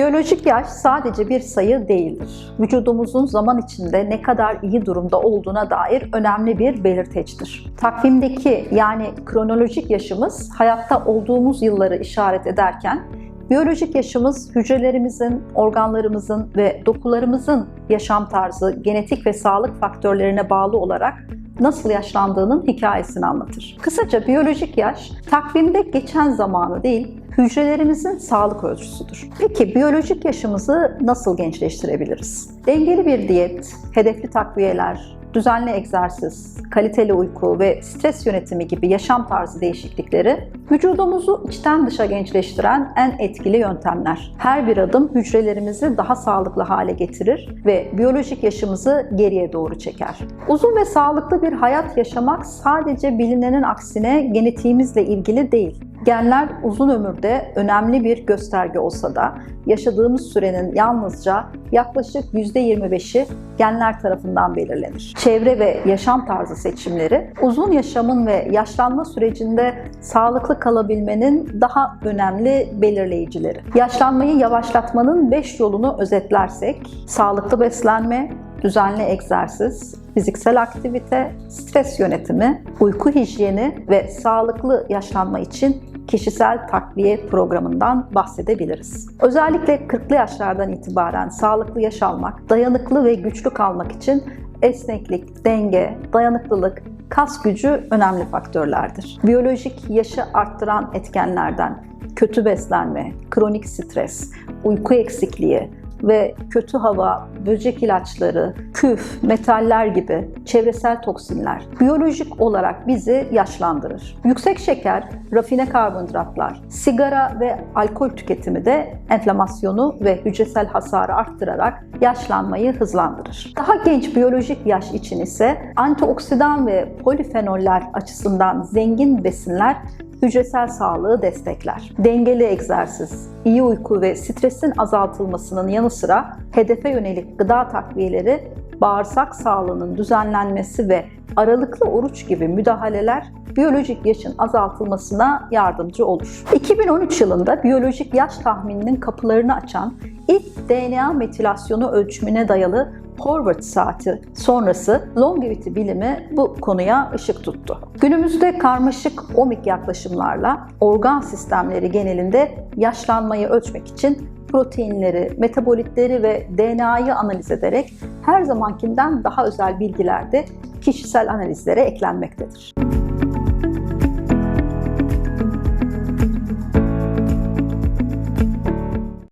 Biyolojik yaş sadece bir sayı değildir. Vücudumuzun zaman içinde ne kadar iyi durumda olduğuna dair önemli bir belirteçtir. Takvimdeki yani kronolojik yaşımız hayatta olduğumuz yılları işaret ederken Biyolojik yaşımız hücrelerimizin, organlarımızın ve dokularımızın yaşam tarzı, genetik ve sağlık faktörlerine bağlı olarak nasıl yaşlandığının hikayesini anlatır. Kısaca biyolojik yaş takvimde geçen zamanı değil, hücrelerimizin sağlık ölçüsüdür. Peki biyolojik yaşımızı nasıl gençleştirebiliriz? Dengeli bir diyet, hedefli takviyeler, düzenli egzersiz, kaliteli uyku ve stres yönetimi gibi yaşam tarzı değişiklikleri vücudumuzu içten dışa gençleştiren en etkili yöntemler. Her bir adım hücrelerimizi daha sağlıklı hale getirir ve biyolojik yaşımızı geriye doğru çeker. Uzun ve sağlıklı bir hayat yaşamak sadece bilinenin aksine genetiğimizle ilgili değil. Genler uzun ömürde önemli bir gösterge olsa da yaşadığımız sürenin yalnızca yaklaşık %25'i genler tarafından belirlenir. Çevre ve yaşam tarzı seçimleri uzun yaşamın ve yaşlanma sürecinde sağlıklı kalabilmenin daha önemli belirleyicileri. Yaşlanmayı yavaşlatmanın 5 yolunu özetlersek sağlıklı beslenme, düzenli egzersiz, fiziksel aktivite, stres yönetimi, uyku hijyeni ve sağlıklı yaşlanma için kişisel takviye programından bahsedebiliriz. Özellikle 40'lı yaşlardan itibaren sağlıklı yaş almak, dayanıklı ve güçlü kalmak için esneklik, denge, dayanıklılık, kas gücü önemli faktörlerdir. Biyolojik yaşı arttıran etkenlerden kötü beslenme, kronik stres, uyku eksikliği, ve kötü hava, böcek ilaçları, küf, metaller gibi çevresel toksinler biyolojik olarak bizi yaşlandırır. Yüksek şeker, rafine karbonhidratlar, sigara ve alkol tüketimi de enflamasyonu ve hücresel hasarı arttırarak yaşlanmayı hızlandırır. Daha genç biyolojik yaş için ise antioksidan ve polifenoller açısından zengin besinler hücresel sağlığı destekler. Dengeli egzersiz, iyi uyku ve stresin azaltılmasının yanı sıra hedefe yönelik gıda takviyeleri bağırsak sağlığının düzenlenmesi ve aralıklı oruç gibi müdahaleler biyolojik yaşın azaltılmasına yardımcı olur. 2013 yılında biyolojik yaş tahmininin kapılarını açan ilk DNA metilasyonu ölçümüne dayalı Horvath saati sonrası longevity bilimi bu konuya ışık tuttu. Günümüzde karmaşık omik yaklaşımlarla organ sistemleri genelinde yaşlanmayı ölçmek için proteinleri, metabolitleri ve DNA'yı analiz ederek her zamankinden daha özel bilgiler de kişisel analizlere eklenmektedir.